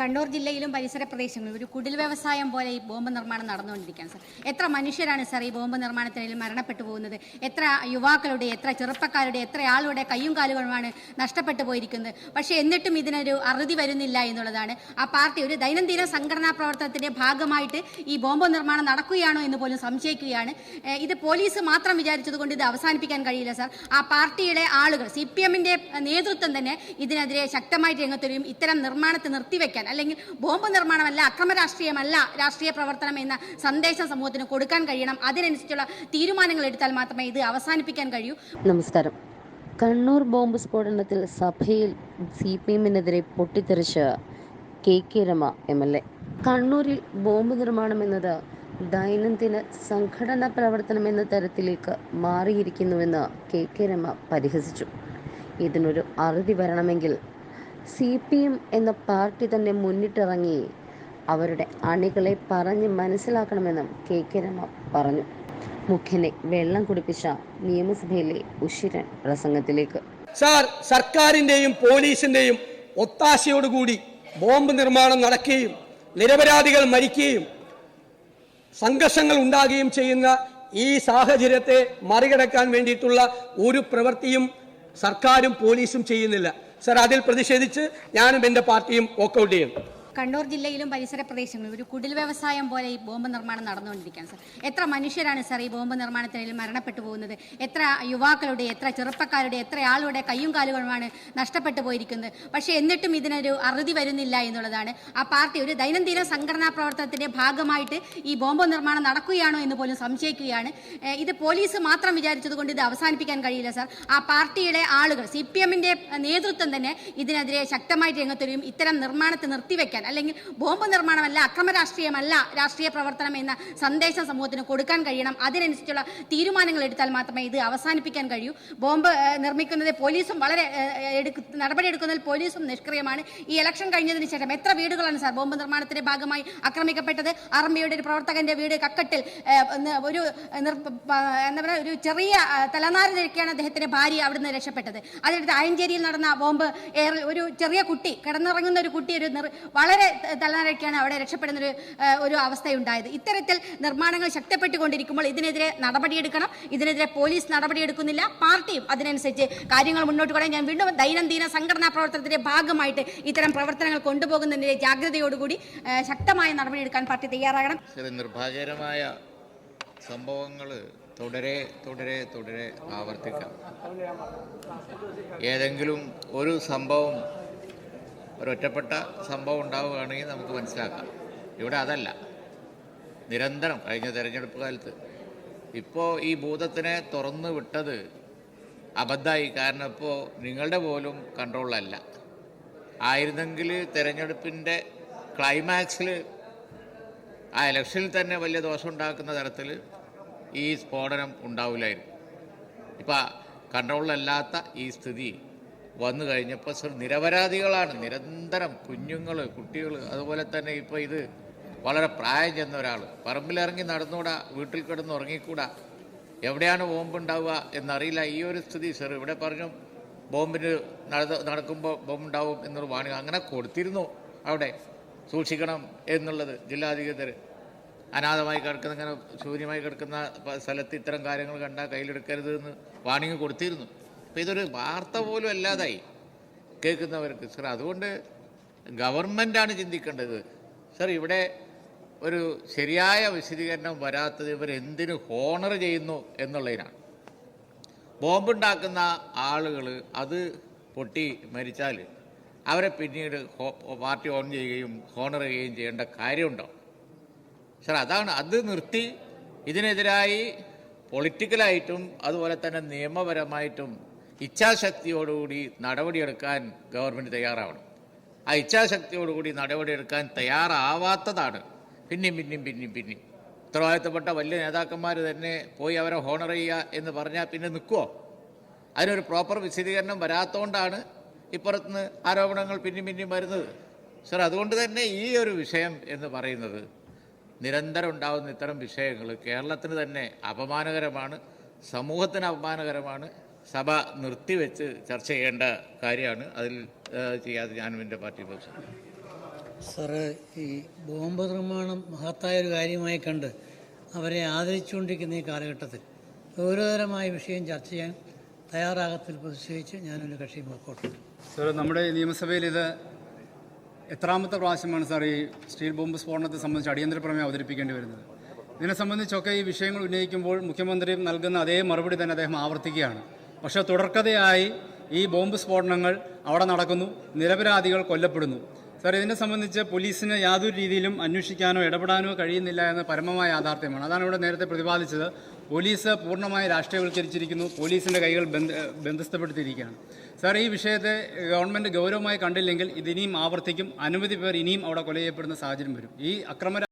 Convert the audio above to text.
കണ്ണൂർ ജില്ലയിലും പരിസര പ്രദേശങ്ങളിലും ഒരു കുടിൽ വ്യവസായം പോലെ ഈ ബോംബ് നിർമ്മാണം നടന്നുകൊണ്ടിരിക്കുകയാണ് സാർ. എത്ര മനുഷ്യരാണ് സാർ ഈ ബോംബ് നിർമ്മാണത്തിൽ മരണപ്പെട്ടു പോകുന്നത്? എത്ര യുവാക്കളുടെ എത്ര ചെറുപ്പക്കാരുടെ എത്ര ആളുടെ കയ്യും കാലുകളുമാണ് നഷ്ടപ്പെട്ടു പോയിരിക്കുന്നത്? പക്ഷേ എന്നിട്ടും ഇതിനൊരു അറുതി വരുന്നില്ല എന്നുള്ളതാണ്. ആ പാർട്ടി ഒരു ദൈനംദിന സംഘടനാ പ്രവർത്തനത്തിന്റെ ഭാഗമായിട്ട് ഈ ബോംബ് നിർമ്മാണം നടക്കുകയാണോ എന്ന് പോലും സംശയിക്കുകയാണ്. ഇത് പോലീസ് മാത്രം വിചാരിച്ചതുകൊണ്ട് ഇത് അവസാനിപ്പിക്കാൻ കഴിയില്ല സാർ. ആ പാർട്ടിയുടെ ആളുകൾ സി പി എമ്മിന്റെ നേതൃത്വം തന്നെ ഇതിനെതിരെ ശക്തമായിട്ട് രംഗത്തൊരു ഇത്തരം നിർമ്മാണത്തെ നിർത്തിവെക്കാൻ അല്ലെങ്കിൽ ബോംബ് നിർമ്മാണമല്ല അക്രമ രാഷ്ട്രീയമല്ല രാഷ്ട്രീയ പ്രവർത്തനം എന്ന സന്ദേശം സമൂഹത്തിന് കൊടുക്കാൻ കഴിയണം. അതിനനുസരിച്ചുള്ള തീരുമാനങ്ങൾ എടുത്താൽ മാത്രമേ ഇത് അവസാനിപ്പിക്കാൻ കഴിയൂ. നമസ്കാരം. കണ്ണൂർ ബോംബ് സ്ഫോടനത്തിൽ സഭയിൽ സി പി എമ്മിനെതിരെ പൊട്ടിത്തെറിച്ച K K Rema M L A. കണ്ണൂരിൽ ബോംബ് നിർമ്മാണം എന്നത് ദൈനംദിന സംഘടനാ പ്രവർത്തനം എന്ന തരത്തിലേക്ക് മാറിയിരിക്കുന്നുവെന്ന് കെ കെ രമ പരിഹസിച്ചു. ഇതിനൊരു അറുതി വരണമെങ്കിൽ സി പി എം എന്ന പാർട്ടി തന്നെ മുന്നിട്ടിറങ്ങി. അവരുടെ അണികളെ പറഞ്ഞ് മനസ്സിലാക്കണമെന്നും കെ കെ രമ പറഞ്ഞു. മുഖ്യനെ വെള്ളം കുടിപ്പിച്ച നിയമസഭയിലെ ഉഷിരൻ പ്രസംഗത്തിലേക്ക്. സാർ സർക്കാരിന്റെയും പോലീസിന്റെയും ഒത്താശയോടുകൂടി ബോംബ് നിർമ്മാണം നടക്കുകയും നിരപരാധികൾ മരിക്കുകയും സംഘർഷങ്ങൾ ഉണ്ടാകുകയും ചെയ്യുന്ന ഈ സാഹചര്യത്തെ മറികടക്കാൻ വേണ്ടിയിട്ടുള്ള ഒരു പ്രവൃത്തിയും സർക്കാരും പോലീസും ചെയ്യുന്നില്ല. സാർ അതിൽ പ്രതിഷേധിച്ച് ഞാനും എന്റെ പാർട്ടിയും വോക്കൗട്ട് ചെയ്യും. കണ്ണൂർ ജില്ലയിലും പരിസര പ്രദേശങ്ങളിലും ഒരു കുടിൽ വ്യവസായം പോലെ ഈ ബോംബ് നിർമ്മാണം നടന്നുകൊണ്ടിരിക്കുകയാണ് സാർ. എത്ര മനുഷ്യരാണ് സാർ ഈ ബോംബ് നിർമ്മാണത്തിൽ മരണപ്പെട്ടു പോകുന്നത്? എത്ര യുവാക്കളുടെ എത്ര ചെറുപ്പക്കാരുടെ എത്ര ആളുടെ കയ്യും കാലുകളുമാണ് നഷ്ടപ്പെട്ടു പോയിരിക്കുന്നത്? പക്ഷേ എന്നിട്ടും ഇതിനൊരു അറുതി വരുന്നില്ല എന്നുള്ളതാണ്. ആ പാർട്ടി ഒരു ദൈനംദിന സംഘടനാ പ്രവർത്തനത്തിന്റെ ഭാഗമായിട്ട് ഈ ബോംബ് നിർമ്മാണം നടക്കുകയാണോ എന്ന് പോലും സംശയിക്കുകയാണ്. ഇത് പോലീസ് മാത്രം വിചാരിച്ചതുകൊണ്ട് ഇത് അവസാനിപ്പിക്കാൻ കഴിയില്ല സാർ. ആ പാർട്ടിയുടെ ആളുകൾ സി പി എമ്മിന്റെ നേതൃത്വം തന്നെ ഇതിനെതിരെ ശക്തമായിട്ട് രംഗത്തൊരു ഇത്തരം നിർമ്മാണത്തെ നിർത്തിവെക്കാൻ അല്ലെങ്കിൽ ബോംബ് നിർമ്മാണമല്ല അക്രമ രാഷ്ട്രീയമല്ല രാഷ്ട്രീയ പ്രവർത്തനം എന്ന സന്ദേശം സമൂഹത്തിന് കൊടുക്കാൻ കഴിയണം. അതിനനുസരിച്ചുള്ള തീരുമാനങ്ങൾ എടുത്താൽ മാത്രമേ ഇത് അവസാനിപ്പിക്കാൻ കഴിയൂ. ബോംബ് നിർമ്മിക്കുന്നത് പോലീസും വളരെ നടപടി എടുക്കുന്നതിൽ പോലീസും നിഷ്ക്രിയമാണ്. ഈ ഇലക്ഷൻ കഴിഞ്ഞതിന് ശേഷം എത്ര വീടുകളാണ് സാർ ബോംബ് നിർമ്മാണത്തിന്റെ ഭാഗമായി ആക്രമിക്കപ്പെട്ടത്? ആർമിയുടെ ഒരു പ്രവർത്തകന്റെ വീട് കക്കട്ടിൽ ഒരു എന്താ പറയുക ഒരു ചെറിയ ആ, തലനാരിഴക്കാണ് അദ്ദേഹത്തിന്റെ ഭാര്യ അവിടുന്ന് രക്ഷപ്പെട്ടത്. അതിനടുത്ത് ആയഞ്ചേരിയിൽ നടന്ന ബോംബ് എയറിൽ ഒരു ചെറിയ കുട്ടി കിടന്നിറങ്ങുന്ന ഒരു കുട്ടി ഒരു വളരെ തലനരക്കാണ് അവിടെ രക്ഷപ്പെടുന്ന ഒരു ഒരു അവസ്ഥയുണ്ടായത്. ഇത്തരത്തിൽ നിർമ്മാണങ്ങൾ ശക്തിപ്പെട്ടുകൊണ്ടിരിക്കുമ്പോൾ ഇതിനെതിരെ നടപടിയെടുക്കണം. ഇതിനെതിരെ പോലീസ് നടപടിയെടുക്കുന്നില്ല. പാർട്ടിയും അതിനനുസരിച്ച് കാര്യങ്ങൾ മുന്നോട്ട് കൊണ്ടുപോകാൻ ഞാൻ വീണ്ടും ദൈനംദിന സംഘടനാ പ്രവർത്തനത്തിന്റെ ഭാഗമായിട്ട് ഇത്തരം പ്രവർത്തനങ്ങൾ കൊണ്ടുപോകുന്നതിന്റെ ജാഗ്രതയോടുകൂടി ശക്തമായ നടപടിയെടുക്കാൻ പാർട്ടി തയ്യാറാകണം. നിർഭാഗ്യകരമായ സംഭവങ്ങൾ തുടരെ തുടരെ തുടരെ ആവർത്തിക്കാം. ഏതെങ്കിലും ഒരു സംഭവം ഒരൊറ്റപ്പെട്ട സംഭവം ഉണ്ടാവുകയാണെങ്കിൽ നമുക്ക് മനസ്സിലാക്കാം. ഇവിടെ അതല്ല. നിരന്തരം കഴിഞ്ഞ തെരഞ്ഞെടുപ്പ് കാലത്ത്. ഇപ്പോൾ ഈ ഭൂതത്തിനെ തുറന്നു വിട്ടത് അബദ്ധമായി കാരണം ഇപ്പോൾ നിങ്ങളുടെ പോലും കൺട്രോളിലല്ല. ആയിരുന്നെങ്കിൽ തെരഞ്ഞെടുപ്പിന്റെ ക്ലൈമാക്സിൽ ആ ഇലക്ഷനിൽ തന്നെ വലിയ ദോഷം ഉണ്ടാക്കുന്ന തരത്തിൽ ഈ സ്ഫോടനം ഉണ്ടാവില്ലായിരുന്നു. ഇപ്പം കൺട്രോളിലല്ലാത്ത ഈ സ്ഥിതി വന്നു കഴിഞ്ഞപ്പോൾ സർ നിരപരാധികളാണ്. നിരന്തരം കുഞ്ഞുങ്ങൾ കുട്ടികൾ അതുപോലെ തന്നെ ഇപ്പോൾ ഇത് വളരെ പ്രായം ചെന്ന ഒരാൾ പറമ്പിലിറങ്ങി നടന്നുകൂടാ വീട്ടിൽ കിടന്ന് ഉറങ്ങിക്കൂടാ. എവിടെയാണ് ബോംബ് ഉണ്ടാവുക എന്നറിയില്ല. ഈ ഒരു സ്ഥിതി സർ ഇവിടെ പറഞ്ഞു ബോംബിന് നട നടക്കുമ്പോൾ ബോംബ് ഉണ്ടാവും എന്നൊരു വാണി അങ്ങനെ കൊടുത്തിരുന്നു അവിടെ. സൂക്ഷിക്കണം എന്നുള്ളത് ജില്ലാധികൃതർ അനാഥമായി കിടക്കുന്ന ഇങ്ങനെ ശൂന്യമായി കിടക്കുന്ന സ്ഥലത്ത് ഇത്തരം കാര്യങ്ങൾ കണ്ടാൽ കയ്യിലെടുക്കരുത് എന്ന് വാണിംഗ് കൊടുത്തിരുന്നു. അപ്പോൾ ഇതൊരു വാർത്ത പോലും അല്ലാതായി. കേൾക്കുന്നവർക്ക്. സർ അതുകൊണ്ട് ഗവൺമെന്റാണ് ചിന്തിക്കേണ്ടത്. സർ ഇവിടെ ഒരു ശരിയായ വിശദീകരണം വരാത്തത് ഇവർ എന്തിനു ഹോണർ ചെയ്യുന്നു എന്നുള്ളതിനാണ്. ബോംബുണ്ടാക്കുന്ന ആളുകൾ അത് പൊട്ടി മരിച്ചാൽ അവരെ പിന്നീട് പാർട്ടി ഓൺ ചെയ്യുകയും ഹോണർ ചെയ്യുകയും ചെയ്യേണ്ട കാര്യമുണ്ടോ? സർ അതാണ് അത് നിർത്തി ഇതിനെതിരായി പൊളിറ്റിക്കലായിട്ടും അതുപോലെ തന്നെ നിയമപരമായിട്ടും ഇച്ഛാശക്തിയോടുകൂടി നടപടിയെടുക്കാൻ ഗവൺമെന്റ് തയ്യാറാവണം. ആ ഇച്ഛാശക്തിയോടുകൂടി നടപടിയെടുക്കാൻ തയ്യാറാവാത്തതാണ് പിന്നെയും പിന്നെയും പിന്നെയും പിന്നെയും. ഉത്തരവാദിത്തപ്പെട്ട വലിയ നേതാക്കന്മാർ തന്നെ പോയി അവരെ ഹോണർ ചെയ്യുക എന്ന് പറഞ്ഞാൽ പിന്നെ നിൽക്കുമോ അതിനൊരു പ്രോപ്പർ വിശദീകരണം വരാത്തതുകൊണ്ടാണ് ഇപ്പുറത്തുനിന്ന് ആരോപണങ്ങൾ പിന്നെയും പിന്നെയും വരുന്നത്. സർ അതുകൊണ്ട് തന്നെ ഈ ഒരു വിഷയം എന്ന് പറയുന്നത് നിരന്തരം ഉണ്ടാകുന്ന ഇത്തരം വിഷയങ്ങൾ കേരളത്തിന് തന്നെ അപമാനകരമാണ് സമൂഹത്തിന് അപമാനകരമാണ് സഭ നിർത്തിവെച്ച് ചർച്ച ചെയ്യേണ്ട കാര്യമാണ്. അതിൽ ചെയ്യാതെ ഞാനും എന്റെ പാർട്ടി പക്ഷം സാറ് ഈ ബോംബ് നിർമ്മാണം മഹത്തായ ഒരു കാര്യമായി കണ്ട് അവരെ ആദരിച്ചുകൊണ്ടിരിക്കുന്ന ഈ കാലഘട്ടത്തിൽ ഗൗരവതരമായ വിഷയം ചർച്ച ചെയ്യാൻ തയ്യാറാകത്തിൽ പ്രതിഷേധിച്ച് ഞാനൊരു കക്ഷി മുക്കോട്ടെ സാർ നമ്മുടെ നിയമസഭയിൽ ഇത് എത്രാമത്തെ പ്രാവശ്യമാണ് സാർ ഈ സ്റ്റീൽ ബോംബ് സ്ഫോടനത്തെ സംബന്ധിച്ച് അടിയന്തര പ്രമേയം അവതരിപ്പിക്കേണ്ടി വരുന്നത്. ഇതിനെ സംബന്ധിച്ചൊക്കെ ഈ വിഷയങ്ങൾ ഉന്നയിക്കുമ്പോൾ മുഖ്യമന്ത്രി നൽകുന്ന അതേ മറുപടി തന്നെ അദ്ദേഹം ആവർത്തിക്കുകയാണ്. പക്ഷേ തുടർക്കഥയായി ഈ ബോംബ് സ്ഫോടനങ്ങൾ അവിടെ നടക്കുന്നു. നിരപരാധികൾ കൊല്ലപ്പെടുന്നു. സർ ഇതിനെ സംബന്ധിച്ച് പോലീസിന് യാതൊരു രീതിയിലും അന്വേഷിക്കാനോ ഇടപെടാനോ കഴിയുന്നില്ല എന്ന പരമമായ യാഥാർത്ഥ്യമാണ്. അതാണ് ഇവിടെ നേരത്തെ പ്രതിപാദിച്ചത്. പോലീസ് പൂർണമായി രാഷ്ട്രീയവൽക്കരിച്ചിരിക്കുന്നു. പോലീസിന്റെ കൈകൾ ബന്ധ ബന്ധസ്ഥപ്പെടുത്തിയിരിക്കുകയാണ് സർ ഈ വിഷയത്തെ ഗവൺമെന്റ് ഗൗരവമായി കണ്ടില്ലെങ്കിൽ ഇതിനിയും ആവർത്തിക്കും. അനവധി പേർ ഇനിയും അവിടെ കൊല ചെയ്യപ്പെടുന്ന സാഹചര്യം വരും. ഈ അക്രമ